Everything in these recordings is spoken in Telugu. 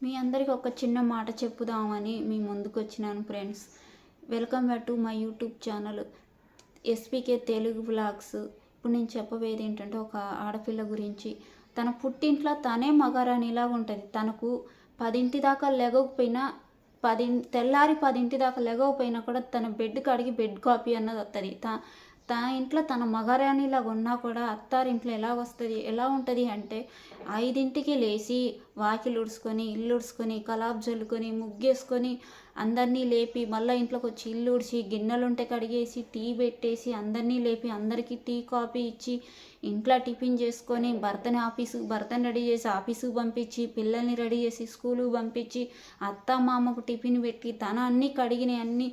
మీ అందరికీ ఒక చిన్న మాట చెప్పుదామని మీ ముందుకు వచ్చినాను friends welcome back to my YouTube channel SPK Telugu blogs ఇప్పుడు నేను చెప్పబోయేది ఏంటంటే ఒక ఆడపిల్ల గురించి. తన పుట్టింట్లో తనే మగారాణిలాగా ఉంటుంది. తనకు పదింటి దాకా లెగకపోయినా పది తెల్లారి పదింటి దాకా లెగకపోయినా కూడా తన బెడ్ కాడికి బెడ్ కాపీ అన్నది వస్తుంది త తన ఇంట్లో తన మగారాణిలాగా ఉన్నా కూడా అత్తారింట్లో ఎలా వస్తుంది ఎలా ఉంటుంది అంటే ఐదింటికి లేచి వాకిలు ఉడుచుకొని ఇల్లు ఉడుచుకొని కలాబ్ జల్లుకొని ముగ్గేసుకొని అందరినీ లేపి మళ్ళీ ఇంట్లోకి వచ్చి ఇల్లు ఉడిచి గిన్నెలు ఉంటే కడిగేసి టీ పెట్టేసి అందరినీ లేపి అందరికీ టీ కాఫీ ఇచ్చి ఇంట్లో టిఫిన్ చేసుకొని భర్తని ఆఫీసు భర్తని రెడీ చేసి ఆఫీసుకు పంపించి పిల్లల్ని రెడీ చేసి స్కూలుకు పంపించి అత్త మామకు టిఫిన్ పెట్టి తన అన్నీ కడిగినవి అన్నీ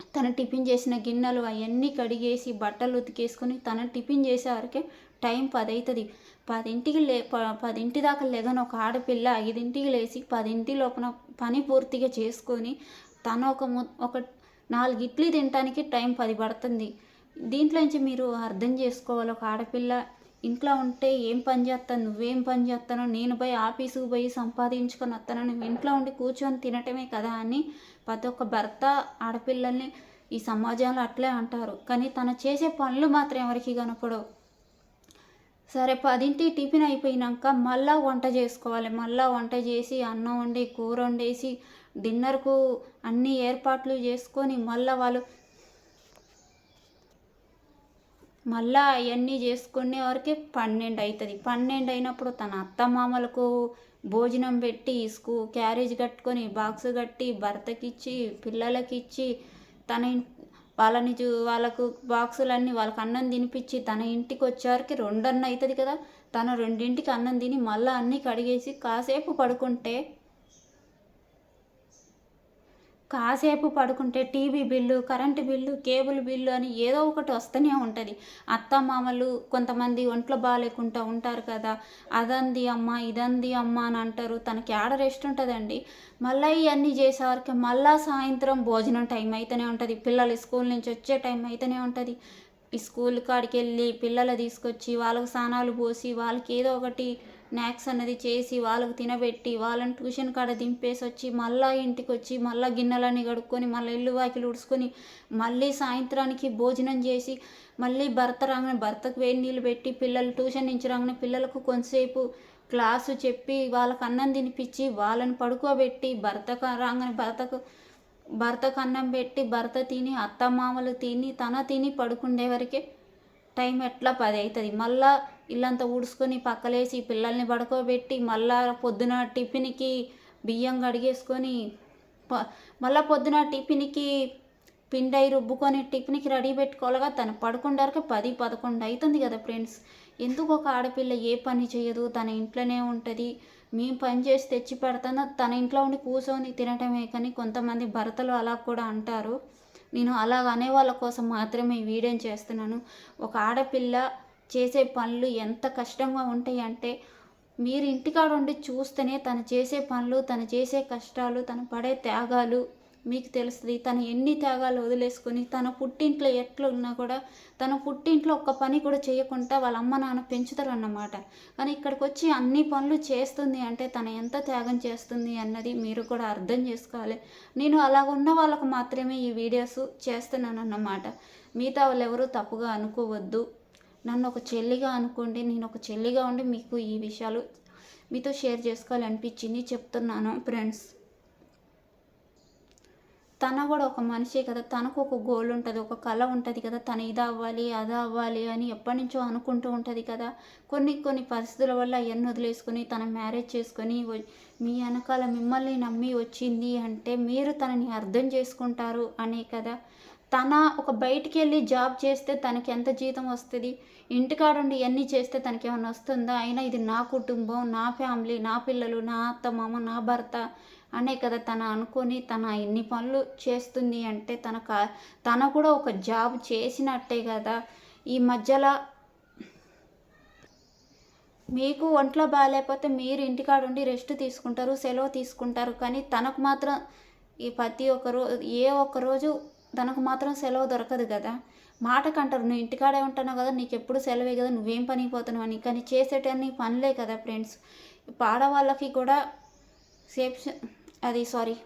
తన టిఫిన్ చేసిన గిన్నెలు అవన్నీ కడిగేసి బట్టలు ఉతికేసుకొని తన టిఫిన్ చేసేవరకే టైం పది అవుతుంది పదింటికి లే ప పదింటి దాకా లేగని ఒక ఆడపిల్ల ఐదింటికి లేచి పదింటి లోపల పని పూర్తిగా చేసుకొని తను ఒక ము ఒక నాలుగు ఇడ్లీ తినటానికి టైం పది పడుతుంది. దీంట్లో నుంచి మీరు అర్థం చేసుకోవాలి. ఒక ఆడపిల్ల ఇంట్లో ఉంటే ఏం పని చేస్తాను? నువ్వేం పని చేస్తానో? నేను పోయి ఆఫీసుకు పోయి సంపాదించుకొని వస్తాను? నువ్వు ఇంట్లో ఉండి కూర్చొని తినటమే కదా అని ప్రతి ఒక్క భర్త ఆడపిల్లల్ని ఈ సమాజంలో అట్లే అంటారు. కానీ తను చేసే పనులు మాత్రం ఎవరికి కనపడవు. సరే పదింటి టిఫిన్ అయిపోయినాక మళ్ళా వంట చేసుకోవాలి. మళ్ళా వంట చేసి అన్నం వండి కూర వండేసి డిన్నర్కు అన్ని ఏర్పాట్లు చేసుకొని మళ్ళీ వాళ్ళు మళ్ళా అవన్నీ చేసుకునే వరకు పన్నెండు అవుతుంది పన్నెండు అయినప్పుడు తన అత్తమామలకు భోజనం పెట్టి స్కూ క్యారేజ్ కట్టుకొని బాక్స్ కట్టి భర్తకిచ్చి పిల్లలకి ఇచ్చి తన వాళ్ళని చూ వాళ్ళకు బాక్సులన్నీ వాళ్ళకి అన్నం తినిపించి తన ఇంటికి వచ్చేవరకు రెండన్న అవుతుంది కదా. తన రెండింటికి అన్నం తిని మళ్ళీ అన్నీ కడిగేసి కాసేపు పడుకుంటే కాసేపు పడుకుంటే TV bill current bill cable bill అని ఏదో ఒకటి వస్తూనే ఉంటుంది. అత్తమామలు కొంతమంది ఒంట్లో బాగాలేకుండా ఉంటారు కదా అదంది అమ్మ ఇదంది అమ్మ అని అంటారు. తనకి ఆడ రెస్ట్ ఉంటుందండి. మళ్ళీ ఇవన్నీ చేసేవారికి మళ్ళా సాయంత్రం భోజనం టైం అయితేనే ఉంటుంది. పిల్లలు స్కూల్ నుంచి వచ్చే టైం అయితేనే ఉంటుంది. ఈ స్కూల్ కాడికి వెళ్ళి పిల్లలు తీసుకొచ్చి వాళ్ళకు స్నానాలు పోసి వాళ్ళకి ఏదో ఒకటి స్నాక్స్ అన్నది చేసి వాళ్ళకు తినబెట్టి వాళ్ళని ట్యూషన్ కాడ దింపేసి వచ్చి మళ్ళీ ఇంటికి వచ్చి మళ్ళీ గిన్నెలన్నీ కడుక్కొని మళ్ళీ ఇల్లు వాకిలు ఉడుచుకొని మళ్ళీ సాయంత్రానికి భోజనం చేసి మళ్ళీ భర్త రాగానే భర్తకు వేడి నీళ్ళు పెట్టి పిల్లలు ట్యూషన్ నుంచి రాగానే పిల్లలకు కొంతసేపు క్లాసు చెప్పి వాళ్ళకు అన్నం తినిపించి వాళ్ళని పడుకోబెట్టి భర్తకు రాగానే భర్తకు భర్తకు అన్నం పెట్టి భర్త తిని అత్తమామలు తిని తన తిని పడుకుండే వరకే టైం ఎట్లా పది అవుతుంది మళ్ళా ఇల్లంతా ఊడ్చుకొని పక్కలేసి పిల్లల్ని పడుకోబెట్టి మళ్ళా పొద్దున టిఫిన్కి బియ్యం కడిగేసుకొని ప మళ్ళా పొద్దున టిఫిన్కి పిండి అయి రుబ్బుకొని టిఫిన్కి రెడీ పెట్టుకోవాలిగా తను. పడుకుండారికి పది పదకొండు అవుతుంది కదా ఫ్రెండ్స్. ఎందుకు ఒక ఆడపిల్ల ఏ పని చేయదు? తన ఇంట్లోనే ఉంటుంది. మేము పని చేసి తెచ్చి పెడతాను. తన ఇంట్లో ఉండి కూర్చొని తినటమే కానీ కొంతమంది భర్తలు అలా కూడా అంటారు. నేను అలా అనే వాళ్ళ కోసం మాత్రమే ఈ వీడియోని చేస్తున్నాను. ఒక ఆడపిల్ల చేసే పనులు ఎంత కష్టంగా ఉంటాయి అంటే మీరు ఇంటికాడ ఉండి చూస్తేనే తను చేసే పనులు తను చేసే కష్టాలు తను పడే త్యాగాలు మీకు తెలుస్తుంది తను ఎన్ని త్యాగాలు వదిలేసుకొని తన పుట్టింట్లో ఎట్లా ఉన్నా కూడా తన పుట్టింట్లో ఒక్క పని కూడా చేయకుండా వాళ్ళ అమ్మ నాన్న పెంచుతారు అన్నమాట కానీ ఇక్కడికి వచ్చి అన్ని పనులు చేస్తుంది అంటే తను ఎంత త్యాగం చేస్తుంది అన్నది మీరు కూడా అర్థం చేసుకోవాలి. నేను అలాగ ఉన్న వాళ్ళకు మాత్రమే ఈ వీడియోస్ చేస్తున్నాను అన్నమాట మిగతా వాళ్ళు ఎవరు తప్పుగా అనుకోవద్దు. నన్ను ఒక చెల్లిగా అనుకోండి నేను ఒక చెల్లిగా ఉండి మీకు ఈ విషయాలు మీతో షేర్ చేసుకోవాలనిపించింది చెప్తున్నాను ఫ్రెండ్స్. తన కూడా ఒక మనిషే కదా తనకు ఒక గోల్ ఉంటుంది ఒక కళ ఉంటుంది కదా తను ఇది అవ్వాలి అది అవ్వాలి అని ఎప్పటి నుంచో అనుకుంటూ ఉంటుంది కదా. కొన్ని కొన్ని పరిస్థితుల వల్ల అవన్నీ వదిలేసుకొని తన మ్యారేజ్ చేసుకొని మీ వెనకాల మిమ్మల్ని నమ్మి వచ్చింది అంటే మీరు తనని అర్థం చేసుకుంటారు అనే కదా. తన ఒక బయటికి వెళ్ళి జాబ్ చేస్తే తనకి ఎంత జీతం వస్తుంది? ఇంటికాడుండి ఇవన్నీ చేస్తే తనకి ఏమైనా వస్తుందా? అయినా ఇది నా కుటుంబం నా ఫ్యామిలీ నా పిల్లలు నా అత్త మామ నా భర్త అనే కదా తన అనుకొని తన ఎన్ని పనులు చేస్తుంది అంటే తన కా- తన కూడా ఒక జాబ్ చేసినట్టే కదా. ఈ మధ్యలో మీకు ఒంట్లో బాగాలేకపోతే మీరు ఇంటికాడ ఉండి రెస్ట్ తీసుకుంటారు సెలవు తీసుకుంటారు కానీ తనకు మాత్రం ఈ ప్రతి ఒక్క రో ఏ ఒక్క రోజు తనకు మాత్రం సెలవు దొరకదు కదా. మాటకు అంటారు నువ్వు ఇంటికాడే ఉంటున్నావు కదా నీకు ఎప్పుడు సెలవే కదా నువ్వేం పనికి పోతున్నావు అని. కానీ చేసేటన్ని పనులే కదా ఫ్రెండ్స్. ఆడవాళ్ళకి కూడా సేఫ్ అది సారీ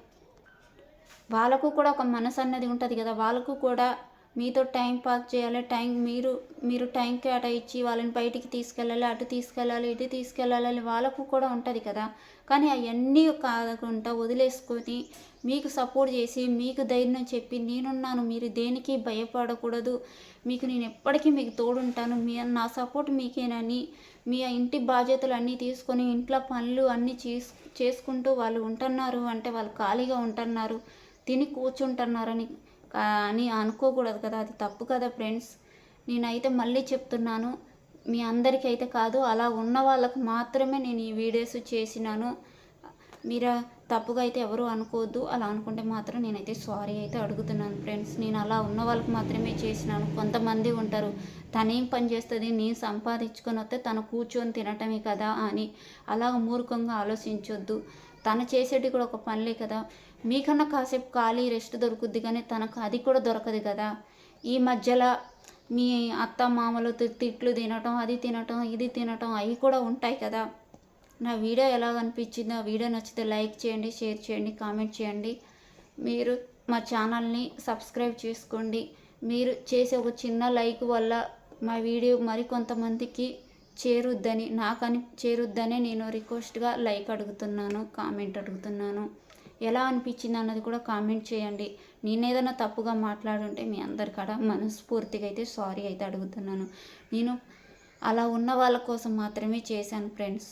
వాళ్ళకు కూడా ఒక మనసు అన్నది ఉంటుంది కదా వాళ్ళకు కూడా మీతో టైం పాస్ చేయాలి టైం మీరు మీరు టైం కేటాయించి వాళ్ళని బయటికి తీసుకెళ్ళాలి అటు తీసుకెళ్ళాలి ఇటు తీసుకెళ్ళాలి వాళ్ళకు కూడా ఉంటుంది కదా. కానీ అవన్నీ కాకుండా వదిలేసుకొని మీకు సపోర్ట్ చేసి మీకు ధైర్యం చెప్పి నేనున్నాను మీరు దేనికి భయపడకూడదు మీకు నేను ఎప్పటికీ మీకు తోడుంటాను మీ నా సపోర్ట్ మీకేనని మీ ఇంటి బాధ్యతలు అన్నీ తీసుకొని ఇంట్లో పనులు అన్నీ చేసు చేసుకుంటూ వాళ్ళు ఉంటున్నారు అంటే వాళ్ళు ఖాళీగా ఉంటున్నారు తిని కూర్చుంటున్నారని అని అనుకోకూడదు కదా అది తప్పు కదా ఫ్రెండ్స్. నేనైతే మళ్ళీ చెప్తున్నాను మీ అందరికీ అయితే కాదు అలా ఉన్న వాళ్ళకు మాత్రమే నేను ఈ వీడియోస్ చేసినాను. మీరు తప్పుగా అయితే ఎవరు అనుకోవద్దు. అలా అనుకుంటే మాత్రం నేనైతే సారీ అయితే అడుగుతున్నాను ఫ్రెండ్స్. నేను అలా ఉన్న వాళ్ళకి మాత్రమే చేసినాను. కొంతమంది ఉంటారు తనేం పని చేస్తుంది నేను సంపాదించుకొని వస్తే తను కూర్చొని తినటమే కదా అని అలా మూర్ఖంగా ఆలోచించొద్దు. తను చేసేటి కూడా ఒక పనిలే కదా. మీకన్నా కాసేపు ఖాళీ రెస్ట్ దొరుకుద్ది కానీ తనకు అది కూడా దొరకదు కదా. ఈ మధ్యలో మీ అత్త మామలు తిట్లు తినటం అది తినటం ఇది తినటం అవి కూడా ఉంటాయి కదా. నా వీడియో ఎలా అనిపించిందో ఆ వీడియో నచ్చితే లైక్ చేయండి షేర్ చేయండి కామెంట్ చేయండి. మీరు మా ఛానల్ని సబ్స్క్రైబ్ చేసుకోండి. మీరు చేసే ఒక చిన్న లైక్ వల్ల మా వీడియో మరికొంతమందికి చేరుద్దని నాకని చేరుద్దనే నేను రిక్వెస్ట్గా లైక్ అడుగుతున్నాను కామెంట్ అడుగుతున్నాను. ఎలా అనిపించింది అన్నది కూడా కామెంట్ చేయండి. నేను ఏదైనా తప్పుగా మాట్లాడుంటే మీ అందరి కాడ మనస్ఫూర్తిగా అయితే సారీ అయితే అడుగుతున్నాను. నేను అలా ఉన్న వాళ్ళ కోసం మాత్రమే చేశాను ఫ్రెండ్స్.